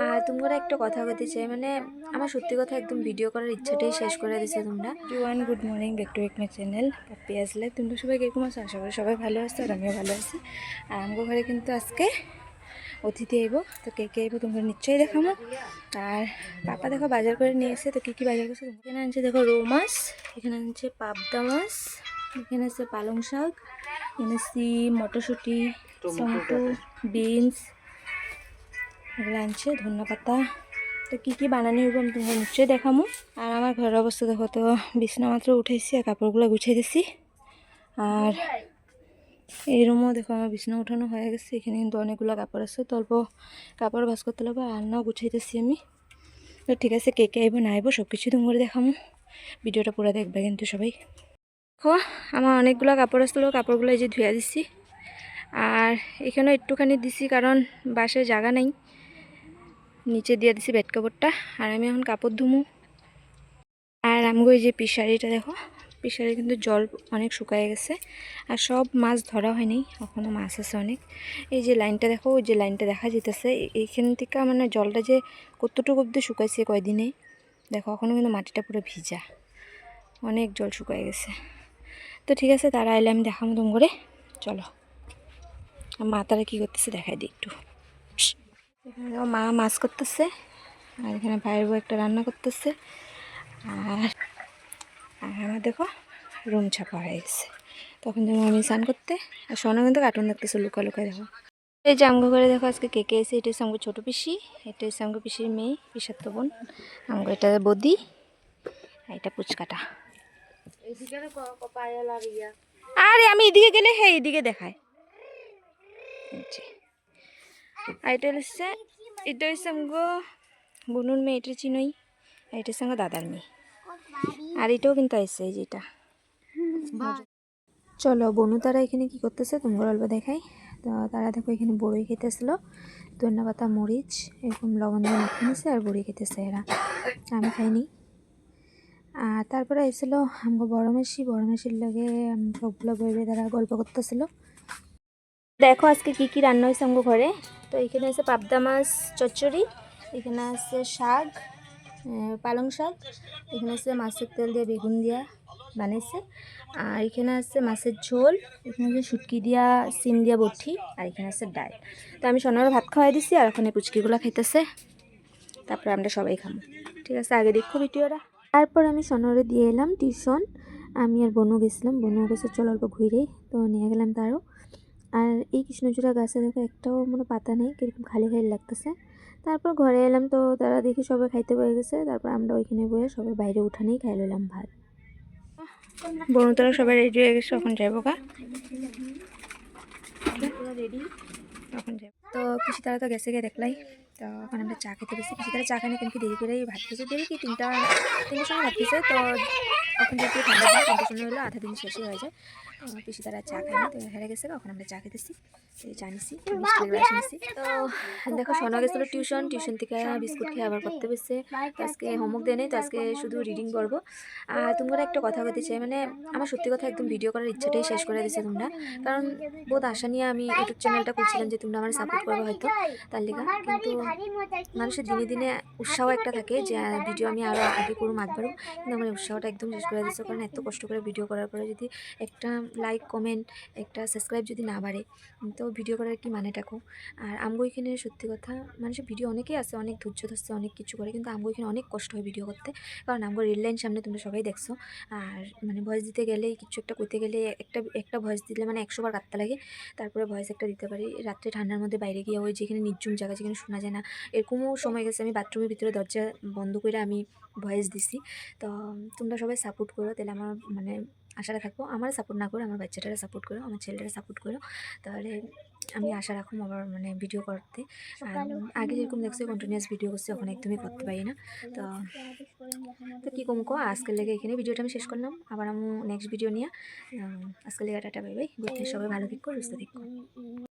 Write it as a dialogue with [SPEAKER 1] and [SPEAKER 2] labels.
[SPEAKER 1] আর তোমরা একটা কথা বলতে চাই মানে আমার সত্যি কথা একদম ভিডিও করার ইচ্ছাটাই শেষ করে দিছে তোমরা।
[SPEAKER 2] You one good morning back to এক মাই চ্যানেল পপি আসলে তোমরা সবাই কীরকম আছো? আশা করি সবাই ভালো আছো আর আমিও ভালো আছি। আর আমগো ঘরে কিন্তু আজকে অতিথি আইব তো কে কে আইব তোমরা নিশ্চয়ই দেখাবো আর পাপা দেখো বাজার করে নিয়ে এসে তো কী কী বাজার করছে? এখানে আনছে দেখো রৌ মাছ এখানে আনছে পাবদা মাছ এখানে আছে পালং শাক এখানে সিম মটরশুঁটি টমেটো বিনস এগুলো আনছে ধন্য পাতা তো কী কী বানানি আমি তোমাকে নিশ্চয়ই দেখামো। আর আমার ঘরের অবস্থা দেখো তো, বিছনা মাত্র উঠাইছি আর কাপড়গুলো গুছিয়ে দিছি। আর এই রুমও দেখো আমার বিছনা উঠানো হয়ে গেছে, এখানে কিন্তু অনেকগুলো কাপড় আছে। তো অল্প কাপড় ভাস করতে লাগবে আর নাও গুছাইতেছি আমি। তো ঠিক আছে, কে কে আইব না আইব সব কিছু তুমি করে দেখামো। ভিডিওটা পুরো দেখবে কিন্তু সবাই। দেখো, আমার অনেকগুলো কাপড় আসলো কাপড়গুলো এই যে ধুয়ে দিছি। আর এখানেও একটুখানি দিছি কারণ বাসায় জায়গা নাই। নিচে দিয়ে দিছি বেড কাপড়টা আর আমি এখন কাপড় ধুমু। আর আমগো যে পিসারিটা দেখো পিসারি কিন্তু জল অনেক শুকায় গেছে, আর সব মাছ ধরা হয়নি এখনও মাছ আছে অনেক। এই যে লাইনটা দেখো, ওই যে লাইনটা দেখা যেতেছে এইখান থেকে মানে জলটা যে কতটুকু অব্দি শুকাইছে কয়দিনে, দেখো এখনও কিন্তু মাটিটা পুরো ভিজা। অনেক জল শুকায় গেছে। তো ঠিক আছে, তারা এলে আমি দেখাবো মতন করে চলো। আর মা তারা কী করতেছে দেখাই দিই একটু। এখানে মা মাছ করতেছে, আর এখানে ভাইয়ের বউ একটা রান্না করতেছে। আর আর আমার দেখো রুম ছাপা হয়ে গেছে। তখন যেমন আমি স্নান করতে, আর সোনা কিন্তু কার্টুন দেখতেছে লুকা লুকায় দেখো। এই যে আমগো করে দেখো আজকে কে কে এসে, এটা হচ্ছে আমগো ছোটো পিসি, এটা হচ্ছে পিসির মেয়ে পিসাত্ত বোন। আমগো এটা বদি, আর এটা পুচকাটা। আরে আমি এদিকে গেলে হ্যাঁ এদিকে দেখায়। আর হচ্ছে, এটা হচ্ছে আমগো বনুর মেয়ে, এটা চিনই। আর এটা দাদার মেয়ে। আর এটাও কিন্তু আসছে এই যেটা চলো, বনু তারা এখানে কি করতেছে, তোমার অল্প দেখাই। তো তারা দেখো এখানে বড়ই খেতেছিল। ধন্যা পাতা মরিচ, এরকম লবণ দিয়ে মাখিয়ে নিছে আর বড়ি খেতেছে এরা। আমি খাইনি। আর তারপরে এসেছিল আমাকে বড় মাসি। বড় মাসির লগে সবগুলো বইবে তারা গল্প করতেছিল। দেখো আজকে কি কি রান্না হয়েছে আমার ঘরে। তো এখানে আছে পাবদা মাছ, চচ্চড়ি, এখানে আছে শাক পালং শাক, এখানে আছে মাছের তেল দিয়ে বেগুন দিয়া বানাইছে। আর এখানে আছে মাছের ঝোল, এখানে আছে শুটকি দিয়া, সিম দিয়া বটি, আর এখানে আছে ডাল। তো আমি সোনার ভাত খাওয়াই দিছি, আর ওখানে পুচকিগুলো খাইতেছে। তারপরে আমরা সবাই খাব ঠিক আছে, আগে দেখো ভিডিওটা। তারপর আমি সোনারে দিয়ে এলাম টিউশন। আমি আর বনু গেছিলাম। বনু গেছে চল অল্প ঘুরে তো নিয়ে গেলাম তারও। আর এই কৃষ্ণচূড়া গাছে দেখো একটাও মানে পাতা নেই, কীরকম খালি খালি লাগতেছে। তারপর ঘরে এলাম তো তারা দেখি সবাই খাইতে পেয়ে গেছে, তারপর আমরা ওইখানে বয়ে সবাই বাইরে উঠানেই খাই লইলাম ভাত। বনু তারা সবাই রেডি হয়ে গেছে, এখন যাব গা। রেডি এখন পিসি তারা তো গেছে গিয়ে দেখলাই। তো এখন আমরা চা খেতে গেছি পিসি তারা চা খানে কিন্তু দেরি করে ভাত খেয়েছে? দেরি কি? তিনটা, তিনটার সময় ভাত খেয়েছে। তো এখন যেহেতু ঠান্ডা দিন, তিনটার সময় হলো, আধা দিন শেষই হয়ে যায়। পিসি তারা চা খায়নি তো হেরে গেছে এখন আমরা চা খেতেছি। এই চা নিছি মিষ্টি গ্লাস নিছি। তো দেখো, সোনা গেছিল টিউশন টিউশন থেকে বিস্কুট খেয়ে আবার করতে বসছে। আজকে হোমওয়ার্ক দেয় নেই, তো আজকে শুধু রিডিং করব। আর তোমরা একটা কথা বলতে চাই মানে আমার সত্যি কথা একদম ভিডিও করার ইচ্ছাটাই শেষ করে দিয়েছে তোমরা। কারণ বহুত আশা নিয়ে আমি ইউটিউব চ্যানেলটা করছিলাম যে তোমরা আমার সাপোর্ট করব হয়তো তার লেগা কিন্তু মানুষের দিনে দিনে উৎসাহ একটা থাকে যে ভিডিও আমি আরও আগে করুম আগবারও কিন্তু আমার উৎসাহটা একদম শেষ করে দিচ্ছে কারণ এত কষ্ট করে ভিডিও করার পরে যদি একটা লাইক কমেন্ট একটা সাবস্ক্রাইব যদি না বাড়ে তো ভিডিও করার কি মানে থাকো আর আমগো এখানে সত্যি কথা মানুষের ভিডিও অনেকেই আছে অনেক ধৈর্য ধরছে অনেক কিছু করে কিন্তু আমগো এখানে অনেক কষ্ট হয় ভিডিও করতে। কারণ আমগো রিল লাইন সামনে তোমরা সবাই দেখছ। আর মানে ভয়েস দিতে গেলে কিছু একটা করতে গেলে একটা একটা ভয়েস দিলে মানে একশো বার কাটতে লাগে। তারপরে ভয়েস একটা দিতে পারি। রাত্রে ঠান্ডার মধ্যে বাইরে গিয়ে ওই যেখানে নির্জুম জায়গা যেখানে শোনা যায় না, এরকমও সময় গেছে। আমি বাথরুমের ভিতরে দরজা বন্ধ করে আমি ভয়েস দিছি। তো, তোমরা সবাই সাপোর্ট করো, তাহলে আমার মানে আশা রাখব আমার সাপোর্ট না করে, আমার বাচ্চাটারা সাপোর্ট করো, আমার ছেলেটারা সাপোর্ট করো। তাহলে আমি আশা রাখুম আবার মানে ভিডিও করতে। আগে যেরকম দেখছি কন্টিনিউয়াস ভিডিও করছি ওখানে একদমই করতে পারি না। তো তো কী কম কো? আজকের লেগে এখানে ভিডিওটা আমি শেষ করলাম। আবার আমি নেক্সট ভিডিও নিয়ে আজকের লেগে টাটা বাই বাই সবাই ভালো থাকো, সুস্থ থাকো।